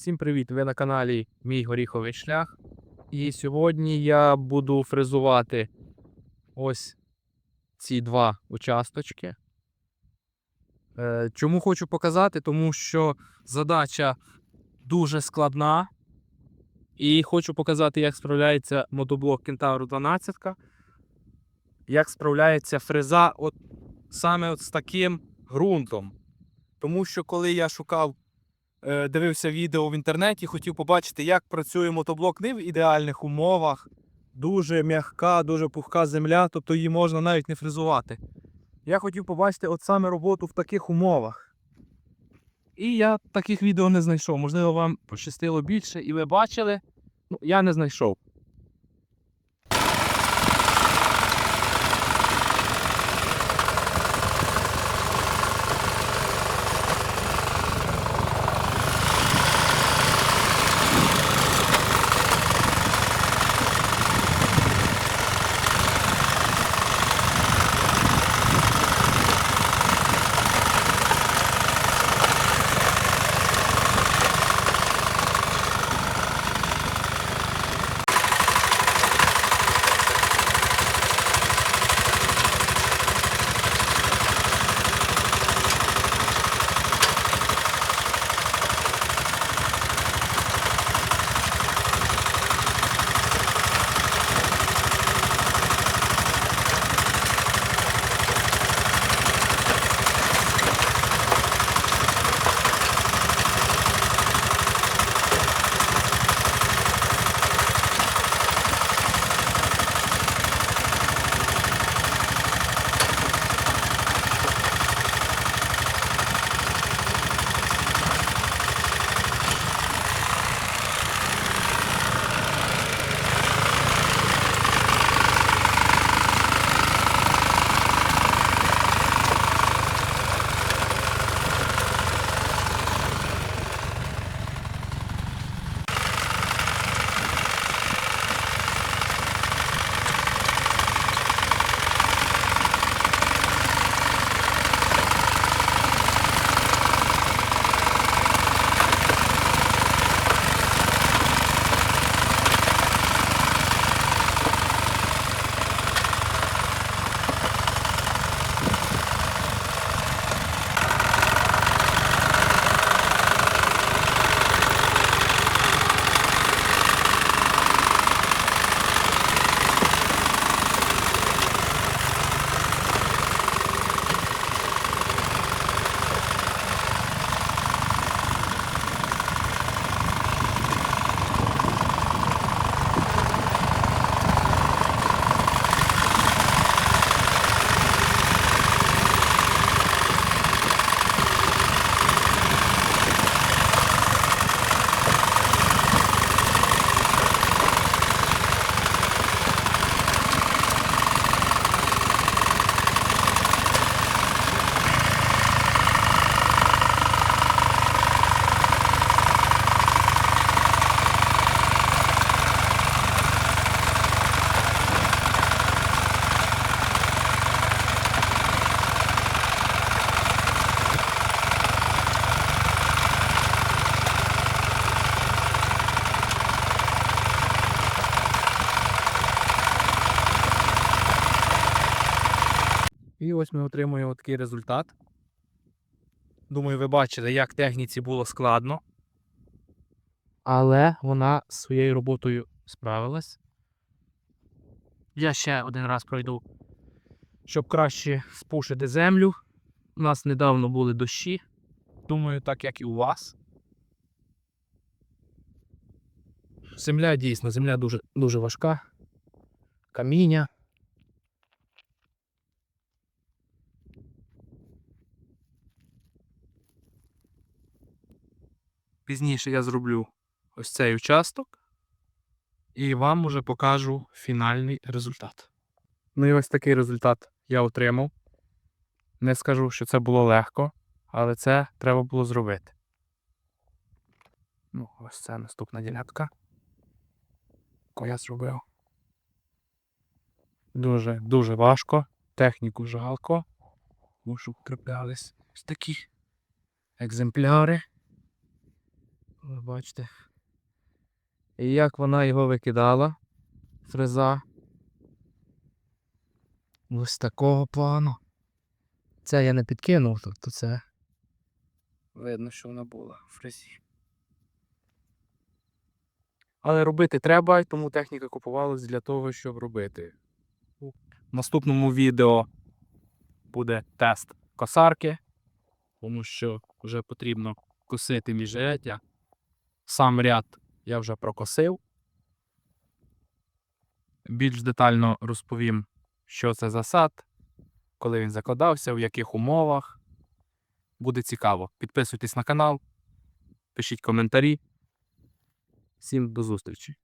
Всім привіт! Ви на каналі Мій Горіховий Шлях. І сьогодні я буду фрезувати ось ці два участочки. Е, Чому хочу показати? Тому що задача дуже складна. І хочу показати, як справляється мотоблок Кентавр 12. Як справляється фреза от саме от з таким ґрунтом. Тому що коли я шукав дивився відео в інтернеті, хотів побачити, як працює мотоблок не в ідеальних умовах. Дуже м'яка, дуже пухка земля, тобто її можна навіть не фрезувати. Я хотів побачити от саме роботу в таких умовах. І я таких відео не знайшов. Можливо, вам пощастило більше, і ви бачили. Ну, я не знайшов. І ось ми отримуємо такий результат. Думаю, ви бачили, як техніці було складно. Але вона своєю роботою справилась. Я ще один раз пройду, щоб краще спушити землю. У нас недавно були дощі. Думаю, так як і у вас. Земля дійсно, земля дуже, дуже важка. Каміння. Пізніше я зроблю ось цей участок і вам уже покажу фінальний результат. Ну і ось такий результат я отримав. Не скажу, що це було легко, але це треба було зробити. Ну, ось це наступна ділянка, яку я зробив. Дуже, дуже важко. Техніку жалко. Тому вкраплялись ось такі екземпляри. Ви бачите. І як вона його викидала, фреза. Ось такого плану. Це я не підкинув, тобто це. Видно, що вона була в фрезі. Але робити треба, тому техніка купувалась для того, щоб робити. В наступному відео буде тест косарки, тому що вже потрібно косити міжряддя. Сам ряд я вже прокосив. Більш детально розповім, що це за сад, коли він закладався, в яких умовах. Буде цікаво. Підписуйтесь на канал, пишіть коментарі. Всім до зустрічі!